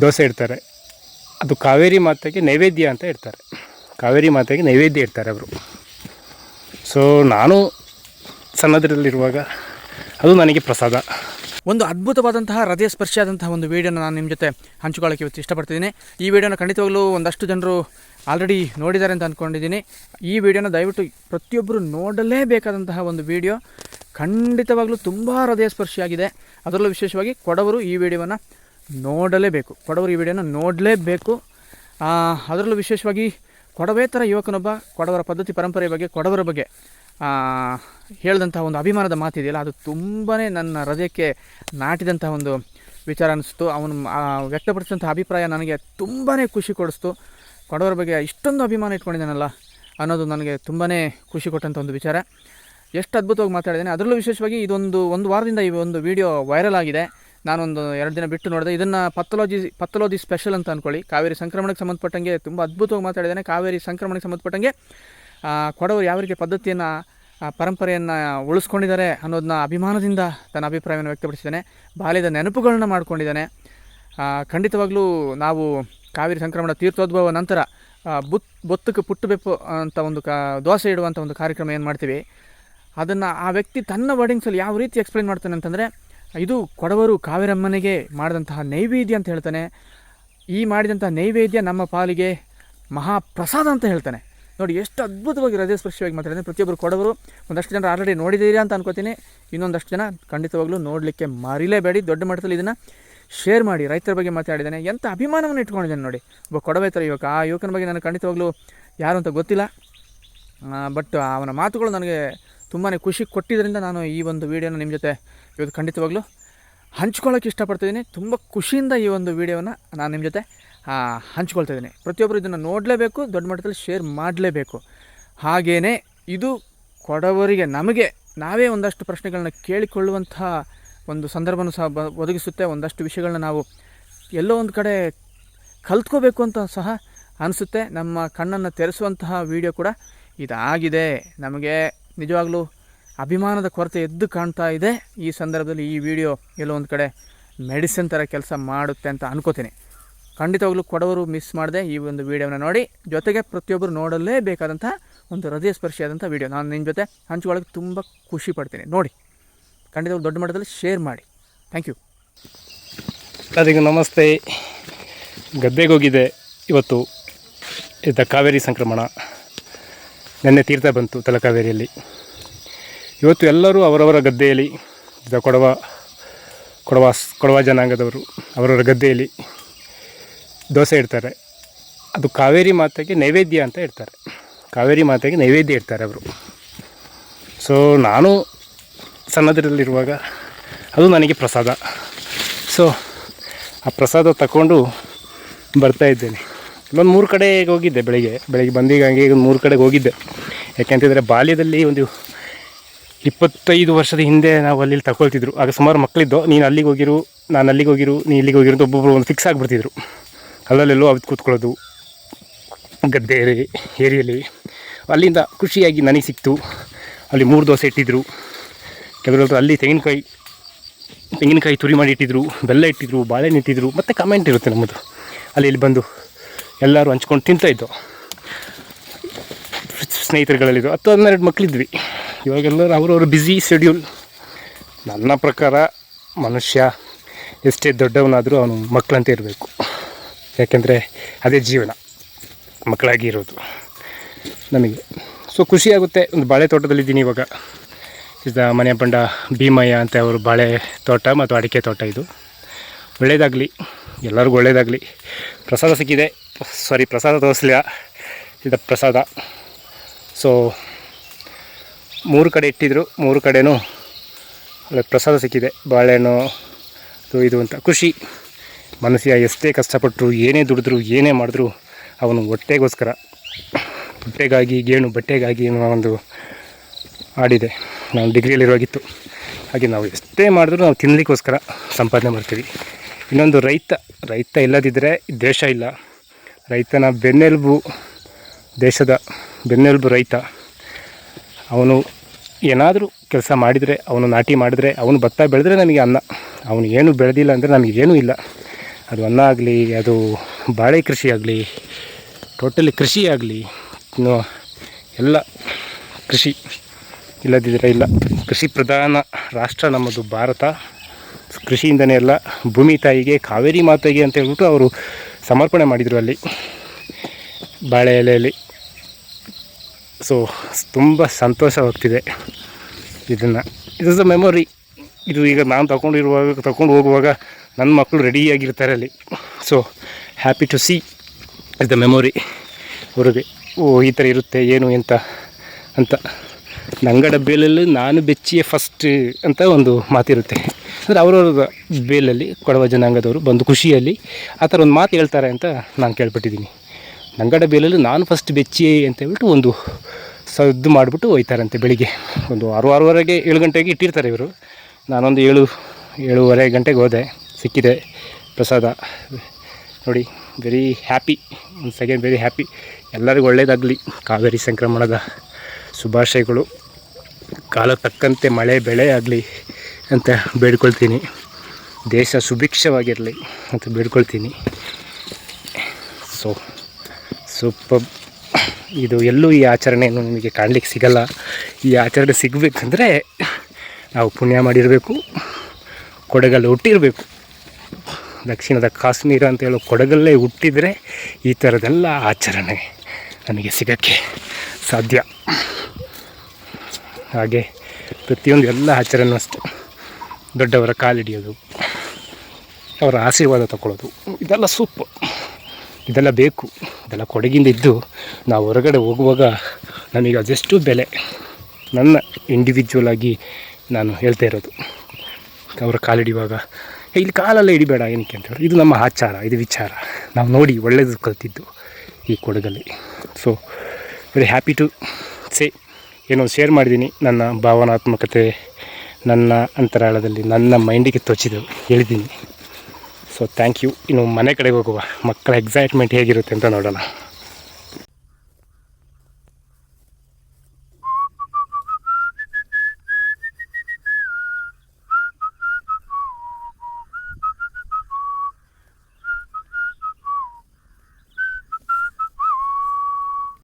ದೋಸೆ ಇಡ್ತಾರೆ. ಅದು ಕಾವೇರಿ ಮಾತೆಗೆ ನೈವೇದ್ಯ ಅಂತ ಇಡ್ತಾರೆ. ಕಾವೇರಿ ಮಾತೆಗೆ ನೈವೇದ್ಯ ಇಡ್ತಾರೆ ಅವರು. ಸೊ ನಾನು ಸಣ್ಣದರಲ್ಲಿರುವಾಗ ಅದು ನನಗೆ ಪ್ರಸಾದ. ಒಂದು ಅದ್ಭುತವಾದಂತಹ ಹೃದಯ ಸ್ಪರ್ಶಿಯಾದಂತಹ ಒಂದು ವೀಡಿಯೋನ ನಾನು ನಿಮ್ಮ ಜೊತೆ ಹಂಚಿಕೊಳ್ಳೋಕ್ಕೆ ಇವತ್ತು ಇಷ್ಟಪಡ್ತಿದ್ದೀನಿ. ಈ ವಿಡಿಯೋನ ಖಂಡಿತವಾಗಲೂ ಒಂದಷ್ಟು ಜನರು ಆಲ್ರೆಡಿ ನೋಡಿದ್ದಾರೆ ಅಂತ ಅಂದ್ಕೊಂಡಿದ್ದೀನಿ ಈ ವಿಡಿಯೋನ ದಯವಿಟ್ಟು ಪ್ರತಿಯೊಬ್ಬರು ನೋಡಲೇಬೇಕಾದಂತಹ ಒಂದು ವಿಡಿಯೋ ಖಂಡಿತವಾಗಲೂ ತುಂಬ ಹೃದಯ ಸ್ಪರ್ಶಿಯಾಗಿದೆ ಅದರಲ್ಲೂ ವಿಶೇಷವಾಗಿ ಕೊಡವರು ಈ ವಿಡಿಯೋವನ್ನು ನೋಡಲೇಬೇಕು. ಕೊಡವರು ಈ ವಿಡಿಯೋನ ನೋಡಲೇಬೇಕು. ಅದರಲ್ಲೂ ವಿಶೇಷವಾಗಿ ಕೊಡವೇತರ ಯುವಕನೊಬ್ಬ ಕೊಡವರ ಪದ್ಧತಿ ಪರಂಪರೆಯ ಬಗ್ಗೆ, ಕೊಡವರ ಬಗ್ಗೆ ಹೇಳಿದಂಥ ಒಂದು ಅಭಿಮಾನದ ಮಾತಿದೆಯಲ್ಲ, ಅದು ತುಂಬಾ ನನ್ನ ಹೃದಯಕ್ಕೆ ನಾಟಿದಂಥ ಒಂದು ವಿಚಾರ ಅನ್ನಿಸ್ತು ಅವನು ವ್ಯಕ್ತಪಡಿಸಿದಂಥ ಅಭಿಪ್ರಾಯ ನನಗೆ ತುಂಬಾ ಖುಷಿ ಕೊಡಿಸ್ತು. ಕೊಡವರ ಬಗ್ಗೆ ಇಷ್ಟೊಂದು ಅಭಿಮಾನ ಇಟ್ಕೊಂಡಿದ್ದಾನಲ್ಲ ಅನ್ನೋದು ನನಗೆ ತುಂಬಾ ಖುಷಿ ಕೊಟ್ಟಂಥ ಒಂದು ವಿಚಾರ. ಎಷ್ಟು ಅದ್ಭುತವಾಗಿ ಮಾತಾಡಿದ್ದೇನೆ. ಅದರಲ್ಲೂ ವಿಶೇಷವಾಗಿ ಇದೊಂದು, ಒಂದು ವಾರದಿಂದ ಈ ಒಂದು ವಿಡಿಯೋ ವೈರಲ್ ಆಗಿದೆ. ನಾನೊಂದು ಎರಡು ದಿನ ಬಿಟ್ಟು ನೋಡಿದೆ. ಇದನ್ನು ಪತ್ತಲೋಜಿ ಪತ್ತಲೋಜಿ ಸ್ಪೆಷಲ್ ಅಂತ ಅಂದ್ಕೊಳ್ಳಿ ಕಾವೇರಿ ಸಂಕ್ರಮಣಕ್ಕೆ ಸಂಬಂಧಪಟ್ಟಂಗೆ ತುಂಬ ಅದ್ಭುತವಾಗಿ ಮಾತಾಡಿದ್ದಾನೆ ಕಾವೇರಿ ಸಂಕ್ರಮಣಕ್ಕೆ ಸಂಬಂಧಪಟ್ಟಂಗೆ ಕೊಡವರು ಯಾವ ರೀತಿ ಪದ್ಧತಿಯನ್ನು ಪರಂಪರೆಯನ್ನು ಉಳಿಸ್ಕೊಂಡಿದ್ದಾರೆ ಅನ್ನೋದನ್ನ ಅಭಿಮಾನದಿಂದ ತನ್ನ ಅಭಿಪ್ರಾಯವನ್ನು ವ್ಯಕ್ತಪಡಿಸಿದ್ದಾನೆ. ಬಾಲ್ಯದ ನೆನಪುಗಳನ್ನ ಮಾಡ್ಕೊಂಡಿದ್ದಾನೆ. ಖಂಡಿತವಾಗಲೂ ನಾವು ಕಾವೇರಿ ಸಂಕ್ರಮಣ ತೀರ್ಥೋದ್ಭವ ನಂತರ ಬುತ್ ಬೊತ್ತಕ್ಕೆ ಪುಟ್ಟು ಅಂತ ಒಂದು ಕಾ ದೋಸೆ ಇಡುವಂಥ ಒಂದು ಕಾರ್ಯಕ್ರಮ ಏನು ಮಾಡ್ತೀವಿ? ಅದನ್ನು ಆ ವ್ಯಕ್ತಿ ತನ್ನ ವರ್ಡಿಂಗ್ಸಲ್ಲಿ ಯಾವ ರೀತಿ ಎಕ್ಸ್ಪ್ಲೈನ್ ಮಾಡ್ತಾನೆ ಅಂತಂದರೆ ಇದು ಕೊಡವರು ಕಾವೇರಮ್ಮನಿಗೆ ಮಾಡಿದಂತಹ ನೈವೇದ್ಯ ಅಂತ ಹೇಳ್ತಾನೆ. ಈ ಮಾಡಿದಂಥ ನೈವೇದ್ಯ ನಮ್ಮ ಪಾಲಿಗೆ ಮಹಾಪ್ರಸಾದ ಅಂತ ಹೇಳ್ತಾನೆ. ನೋಡಿ, ಎಷ್ಟು ಅದ್ಭುತವಾಗಿ ಹೃದಯ ಸ್ಪರ್ಶವಾಗಿ ಮಾತಾಡಿದ್ರೆ ಪ್ರತಿಯೊಬ್ಬರು ಕೊಡವರು, ಒಂದಷ್ಟು ಜನ ಆಲ್ರೆಡಿ ನೋಡಿದ್ದೀರಿ ಅಂತ ಅನ್ಕೋತೀನಿ. ಇನ್ನೊಂದಷ್ಟು ಜನ ಖಂಡಿತವಾಗ್ಲೂ ನೋಡಲಿಕ್ಕೆ ಮರಿಲೇಬೇಡಿ. ದೊಡ್ಡ ಮಟ್ಟದಲ್ಲಿ ಇದನ್ನು ಶೇರ್ ಮಾಡಿ, ರೈತರ ಬಗ್ಗೆ ಮಾತಾಡಿದ್ದಾನೆ. ಎಂಥ ಅಭಿಮಾನವನ್ನು ಇಟ್ಕೊಂಡಿದ್ದಾನೆ ನೋಡಿ. ಒಬ್ಬ ಕೊಡವೇತರ ಯುವಕ. ಆ ಯುವಕನ ಬಗ್ಗೆ ನನಗೆ ಖಂಡಿತವಾಗ್ಲೂ ಯಾರು ಅಂತ ಗೊತ್ತಿಲ್ಲ. ಬಟ್ ಅವನ ಮಾತುಗಳು ನನಗೆ ತುಂಬಾ ಖುಷಿ ಕೊಟ್ಟಿದ್ದರಿಂದ ನಾನು ಈ ಒಂದು ವೀಡಿಯೋನ ನಿಮ್ಮ ಜೊತೆ ಇವತ್ತು ಖಂಡಿತವಾಗ್ಲೂ ಹಂಚ್ಕೊಳ್ಳೋಕೆ ಇಷ್ಟಪಡ್ತಿದ್ದೀನಿ. ತುಂಬ ಖುಷಿಯಿಂದ ಈ ಒಂದು ವೀಡಿಯೋನ ನಾನು ನಿಮ್ಮ ಜೊತೆ ಹಂಚ್ಕೊಳ್ತಾ ಇದ್ದೀನಿ. ಪ್ರತಿಯೊಬ್ಬರು ಇದನ್ನು ನೋಡಲೇಬೇಕು, ದೊಡ್ಡ ಮಟ್ಟದಲ್ಲಿ ಶೇರ್ ಮಾಡಲೇಬೇಕು. ಹಾಗೆಯೇ ಇದು ಕೊಡವರಿಗೆ ನಮಗೆ ನಾವೇ ಒಂದಷ್ಟು ಪ್ರಶ್ನೆಗಳನ್ನ ಕೇಳಿಕೊಳ್ಳುವಂತಹ ಒಂದು ಸಂದರ್ಭನೂ ಸಹ ಬ, ಒದಗಿಸುತ್ತೆ. ಒಂದಷ್ಟು ವಿಷಯಗಳನ್ನ ನಾವು ಎಲ್ಲೋ ಒಂದು ಕಡೆ ಕಲ್ತ್ಕೋಬೇಕು ಅಂತ ಸಹ ಅನಿಸುತ್ತೆ. ನಮ್ಮ ಕಣ್ಣನ್ನು ತೆರೆಸುವಂತಹ ವಿಡಿಯೋ ಕೂಡ ಇದಾಗಿದೆ. ನಮಗೆ ನಿಜವಾಗ್ಲೂ ಅಭಿಮಾನದ ಕೊರತೆ ಎದ್ದು ಕಾಣ್ತಾ ಇದೆ. ಈ ಸಂದರ್ಭದಲ್ಲಿ ಈ ವಿಡಿಯೋ ಎಲ್ಲೋ ಒಂದು ಕಡೆ ಮೆಡಿಸಿನ್ ಥರ ಕೆಲಸ ಮಾಡುತ್ತೆ ಅಂತ ಅನ್ಕೋತೀನಿ. ಖಂಡಿತವಾಗ್ಲೂ ಕೊಡವರು ಮಿಸ್ ಮಾಡದೆ ಈ ಒಂದು ವಿಡಿಯೋನ ನೋಡಿ. ಜೊತೆಗೆ ಪ್ರತಿಯೊಬ್ಬರು ನೋಡಲೇಬೇಕಾದಂಥ ಒಂದು ಹೃದಯ ಸ್ಪರ್ಶಿಯಾದಂಥ ವಿಡಿಯೋ. ನಾನು ನಿಮ್ಮ ಜೊತೆ ಹಂಚಿಕೊಳ್ಳೋಕೆ ತುಂಬ ಖುಷಿ ಪಡ್ತೀನಿ. ನೋಡಿ, ಖಂಡಿತವಾಗ್ಲೂ ದೊಡ್ಡ ಮಟ್ಟದಲ್ಲಿ ಶೇರ್ ಮಾಡಿ. ಥ್ಯಾಂಕ್ ಯು ಎಲ್ಲರಿಗೂ ನಮಸ್ತೆ. ಗದ್ದೆಗೆ ಹೋಗಿದ್ದೆ ಇವತ್ತು. ಇದ್ದ ಕಾವೇರಿ ಸಂಕ್ರಮಣ. ನೆನ್ನೆ ತೀರ್ಥ ಬಂತು ತಲಕಾವೇರಿಯಲ್ಲಿ. ಇವತ್ತು ಎಲ್ಲರೂ ಅವರವರ ಗದ್ದೆಯಲ್ಲಿ ಕೊಡವ ಕೊಡವ ಕೊಡವ ಜನಾಂಗದವರು ಅವರವರ ಗದ್ದೆಯಲ್ಲಿ ದೋಸೆ ಇಡ್ತಾರೆ. ಅದು ಕಾವೇರಿ ಮಾತೆಗೆ ನೈವೇದ್ಯ ಅಂತ ಇಡ್ತಾರೆ. ಕಾವೇರಿ ಮಾತೆಗೆ ನೈವೇದ್ಯ ಇಡ್ತಾರೆ ಅವರು. ಸೊ ನಾನು ಸಣ್ಣದರಲ್ಲಿರುವಾಗ ಅದು ನನಗೆ ಪ್ರಸಾದ. ಸೊ ಆ ಪ್ರಸಾದ ತಗೊಂಡು ಬರ್ತಾ ಇಲ್ಲೊಂದು ಮೂರು ಕಡೆಗೆ ಹೋಗಿದ್ದೆ ಬೆಳಿಗ್ಗೆ. ಬೆಳಿಗ್ಗೆ ಬಂದೀಗ ಹಂಗೆ ಈಗ ಮೂರು ಕಡೆಗೆ ಹೋಗಿದ್ದೆ. ಯಾಕೆಂತಂದರೆ ಬಾಲ್ಯದಲ್ಲಿ ಒಂದು ಇಪ್ಪತ್ತೈದು ವರ್ಷದ ಹಿಂದೆ ನಾವು ಅಲ್ಲಿ ತಗೊಳ್ತಿದ್ರು ಆಗ ಸುಮಾರು ಮಕ್ಕಳಿದ್ದು ನೀನು ಅಲ್ಲಿಗೆ ಹೋಗಿರು, ನಾನು ಅಲ್ಲಿಗೆ ಹೋಗಿರು ನೀ ಇಲ್ಲಿಗೆ ಹೋಗಿರು ಅಂತ ಒಬ್ಬೊಬ್ಬರು ಒಂದು ಫಿಕ್ಸ್ ಆಗಿಬಿಡ್ತಿದ್ರು. ಅಲ್ಲಲ್ಲೆಲ್ಲೋ ಅದು ಕೂತ್ಕೊಳ್ಳೋದು, ಗದ್ದೆ ಏರಿ- ಏರಿಯಲ್ಲಿ. ಅಲ್ಲಿಂದ ಖುಷಿಯಾಗಿ ನನಗೆ ಸಿಕ್ತು. ಅಲ್ಲಿ ಮೂರು ದೋಸೆ ಇಟ್ಟಿದ್ರು. ಕೆಲವರು ಅಲ್ಲಿ ತೆಂಗಿನಕಾಯಿ ತೆಂಗಿನಕಾಯಿ ತುರಿ ಮಾಡಿ ಇಟ್ಟಿದ್ರು, ಬೆಲ್ಲ ಇಟ್ಟಿದ್ರು, ಬಾಳೆಹಣ್ಣು ಇಟ್ಟಿದ್ರು, ಮತ್ತು ಕಮೆಂಟ್ ಇರುತ್ತೆ ನಮ್ಮದು. ಅಲ್ಲಿ ಇಲ್ಲಿ ಬಂದು ಎಲ್ಲರೂ ಹಂಚ್ಕೊಂಡು ತಿಂತಾಯಿದ್ದು ಸ್ನೇಹಿತರುಗಳಲ್ಲಿದ್ದು, ಹತ್ತು ಹನ್ನೆರಡು ಮಕ್ಕಳಿದ್ವಿ ಇವಾಗೆಲ್ಲರೂ ಅವರವ್ರ ಬ್ಯುಸಿ ಶೆಡ್ಯೂಲ್ ನನ್ನ ಪ್ರಕಾರ ಮನುಷ್ಯ ಎಷ್ಟೇ ದೊಡ್ಡವನಾದರೂ ಅವನು ಮಕ್ಕಳಂತೆ ಇರಬೇಕು. ಯಾಕೆಂದರೆ ಅದೇ ಜೀವನ, ಮಕ್ಕಳಾಗಿ ಇರೋದು ನಮಗೆ. ಸೊ ಖುಷಿಯಾಗುತ್ತೆ ಒಂದು ಬಾಳೆ ತೋಟದಲ್ಲಿದ್ದೀನಿ ಇವಾಗ. ಇದ ಮನೆ ಬಂಡ ಭೀಮಯ್ಯ ಅಂತ ಅವರು ಬಾಳೆ ತೋಟ ಮತ್ತು ಅಡಿಕೆ ತೋಟ ಇದು. ಒಳ್ಳೆಯದಾಗಲಿ ಎಲ್ಲರಿಗೂ ಒಳ್ಳೆಯದಾಗಲಿ ಪ್ರಸಾದ ಸಿಕ್ಕಿದೆ. ಸಾರಿ ಪ್ರಸಾದ ತೋರಿಸಲಿಲ್ಲ. ಇದು ಪ್ರಸಾದ. ಸೊ ಮೂರು ಕಡೆ ಇಟ್ಟಿದ್ರು. ಮೂರು ಕಡೆನೂ ಒಳ್ಳೆ ಪ್ರಸಾದ ಸಿಕ್ಕಿದೆ. ಬಾಳೆಹಣ್ಣು, ಅದು ಇದು ಅಂತ. ಖುಷಿ ಮನಸ್ಸಿಗೆ ಎಷ್ಟೇ ಕಷ್ಟಪಟ್ಟರು ಏನೇ ದುಡಿದ್ರು, ಏನೇ ಮಾಡಿದ್ರು, ಅವನು ಹೊಟ್ಟೆಗೋಸ್ಕರ. ಬಟ್ಟೆಗಾಗಿ, ಗೇಣು ಬಟ್ಟೆಗಾಗಿ ಅನ್ನೋ ಒಂದು ಆಡಿದೆ ನಾನು ಡಿಗ್ರಿಯಲ್ಲಿರುವಾಗಿತ್ತು. ಹಾಗೆ ನಾವು ಎಷ್ಟೇ ಮಾಡಿದ್ರು ನಾವು ತಿನ್ನಲಿಕ್ಕೋಸ್ಕರ ಸಂಪಾದನೆ ಮಾಡ್ತೀವಿ. ಇನ್ನೊಂದು ರೈತ ರೈತ ಇಲ್ಲದಿದ್ದರೆ ದೇಶ ಇಲ್ಲ. ರೈತನ ಬೆನ್ನೆಲುಬು ದೇಶದ ಬೆನ್ನೆಲುಬು ರೈತ. ಅವನು ಏನಾದರೂ ಕೆಲಸ ಮಾಡಿದರೆ, ಅವನು ನಾಟಿ ಮಾಡಿದರೆ, ಅವನು ಭತ್ತ ಬೆಳೆದ್ರೆ ನಮಗೆ ಅನ್ನ. ಅವನು ಏನು ಬೆಳೆದಿಲ್ಲ ಅಂದರೆ ನಮಗೆ ಏನೂ ಇಲ್ಲ. ಅದು ಅನ್ನ ಆಗಲಿ, ಅದು ಬಾಳೆ ಕೃಷಿ ಆಗಲಿ ಟೋಟಲಿ ಕೃಷಿ ಆಗಲಿ ಎಲ್ಲ ಕೃಷಿ ಇಲ್ಲದಿದ್ದರೆ ಇಲ್ಲ. ಕೃಷಿ ಪ್ರಧಾನ ರಾಷ್ಟ್ರ ನಮ್ಮದು ಭಾರತ. ಕೃಷಿಯಿಂದನೇ ಎಲ್ಲ ಭೂಮಿ ತಾಯಿಗೆ, ಕಾವೇರಿ ಮಾತೆಗೆ ಅಂತ ಹೇಳ್ಬಿಟ್ಟು ಅವರು ಸಮರ್ಪಣೆ ಮಾಡಿದರು ಅಲ್ಲಿ, ಬಾಳೆ ಎಲೆಯಲ್ಲಿ. ಸೊ ತುಂಬ ಸಂತೋಷವಾಗ್ತಿದೆ ಇದನ್ನು. ಇಸ್ ಅ ಮೆಮೊರಿ ಇದು ಈಗ ನಾನು ತಗೊಂಡಿರುವಾಗ, ತಗೊಂಡು ಹೋಗುವಾಗ ನನ್ನ ಮಕ್ಕಳು ರೆಡಿಯಾಗಿರ್ತಾರೆ ಅಲ್ಲಿ. So happy to see is the memory ಅವ್ರಿಗೆ ಓ, ಈ ಥರ ಇರುತ್ತೆ, ಏನು, ಎಂತ, ಅಂತ. ನಂಗಡ ಬೇಲಲ್ಲಿ ನಾನು ಬೆಚ್ಚಿಯೇ ಫಸ್ಟ್ ಅಂತ ಒಂದು ಮಾತಿರುತ್ತೆ. ಅಂದರೆ ಅವರವ್ರ ಬೇಲಲ್ಲಿ ಕೊಡವ ಜನಾಂಗದವರು ಬಂದು ಖುಷಿಯಲ್ಲಿ ಆ ಥರ ಒಂದು ಮಾತು ಹೇಳ್ತಾರೆ ಅಂತ ನಾನು ಕೇಳ್ಪಟ್ಟಿದ್ದೀನಿ. ನಂಗಡ ಬೇಲಲ್ಲಿ ನಾನು ಫಸ್ಟ್ ಬೆಚ್ಚಿಯೇ ಅಂತ ಹೇಳ್ಬಿಟ್ಟು ಒಂದು ಸದ್ದು ಮಾಡಿಬಿಟ್ಟು ಹೋಯ್ತಾರಂತೆ ಬೆಳಿಗ್ಗೆ. ಒಂದು ಆರು, ಆರೂವರೆಗೆ ಏಳು ಗಂಟೆಗೆ ಇಟ್ಟಿರ್ತಾರೆ ಇವರು. ನಾನೊಂದು ಏಳು, ಏಳುವರೆ ಗಂಟೆಗೆ ಹೋದೆ, ಸಿಕ್ಕಿದೆ ಪ್ರಸಾದ. ನೋಡಿ ವೆರಿ ಹ್ಯಾಪಿ ಒಂದು ಸೆಕೆಂಡ್ ವೆರಿ ಹ್ಯಾಪಿ ಎಲ್ಲರಿಗೂ ಒಳ್ಳೆಯದಾಗಲಿ ಕಾವೇರಿ ಸಂಕ್ರಮಣದ ಶುಭಾಶಯಗಳು. ಕಾಲ ತಕ್ಕಂತೆ ಮಳೆ ಬೆಳೆ ಆಗಲಿ ಅಂತ ಬೇಡ್ಕೊಳ್ತೀನಿ. ದೇಶ ಸುಭಿಕ್ಷವಾಗಿರಲಿ ಅಂತ ಬೇಡ್ಕೊಳ್ತೀನಿ. ಸೊ ಸೂಪರ್ ಇದು ಎಲ್ಲೂ ಈ ಆಚರಣೆಯನ್ನು ನಿಮಗೆ ಕಾಣಲಿಕ್ಕೆ ಸಿಗಲ್ಲ. ಈ ಆಚರಣೆ ಸಿಗಬೇಕಂದ್ರೆ ನಾವು ಪುಣ್ಯ ಮಾಡಿರಬೇಕು ಕೊಡಗಲ್ಲಿ ಹುಟ್ಟಿರಬೇಕು. ದಕ್ಷಿಣದ ಕಾಶ್ಮೀರ ಅಂತ ಹೇಳೋ ಕೊಡಗಲ್ಲೇ ಹುಟ್ಟಿದರೆ ಈ ಥರದೆಲ್ಲ ಆಚರಣೆ ನನಗೆ ಸಿಗೋಕ್ಕೆ ಸಾಧ್ಯ. ಹಾಗೆ ಪ್ರತಿಯೊಂದು ಎಲ್ಲ ಆಚರಣೆ ಅಷ್ಟೆ. ದೊಡ್ಡವರ ಕಾಲಿಡಿಯೋದು ಅವರ ಆಶೀರ್ವಾದ ತಗೊಳ್ಳೋದು ಇದೆಲ್ಲ ಸೂಪ್. ಇದೆಲ್ಲ ಬೇಕು. ಇದೆಲ್ಲ ಕೊಡಗಿಂದ ಇದ್ದು ನಾವು ಹೊರಗಡೆ ಹೋಗುವಾಗ ನಮಗೆ ಅದೆಷ್ಟು ಬೆಲೆ. ನನ್ನ ಇಂಡಿವಿಜುವಲ್ ಆಗಿ ನಾನು ಹೇಳ್ತಾ ಇರೋದು. ಅವರ ಕಾಲಿಡಿಯುವಾಗ "ಏ, ಇಲ್ಲಿ ಕಾಲೆಲ್ಲ ಹಿಡಿಬೇಡ ಏನಕ್ಕೆ? ಅಂತ ಇದು ನಮ್ಮ ಆಚಾರ ಇದು ವಿಚಾರ. ನಾವು ನೋಡಿ ಒಳ್ಳೆಯದು ಕಲ್ತಿದ್ದು ಈ ಕೊಡಗಲ್ಲಿ. So very happy to say ಏನೋ ಶೇರ್ ಮಾಡಿದ್ದೀನಿ ನನ್ನ ಭಾವನಾತ್ಮಕತೆ, ನನ್ನ ಅಂತರಾಳದಲ್ಲಿ ನನ್ನ ಮೈಂಡಿಗೆ ತೋಚಿದ್ದು ಹೇಳಿದ್ದೀನಿ. ಸೊ ಥ್ಯಾಂಕ್ ಯು ಇನ್ನು ಮನೆ ಕಡೆಗೆ ಹೋಗುವ ಮಕ್ಕಳ ಎಕ್ಸೈಟ್ಮೆಂಟ್ ಹೇಗಿರುತ್ತೆ ಅಂತ ನೋಡೋಣ.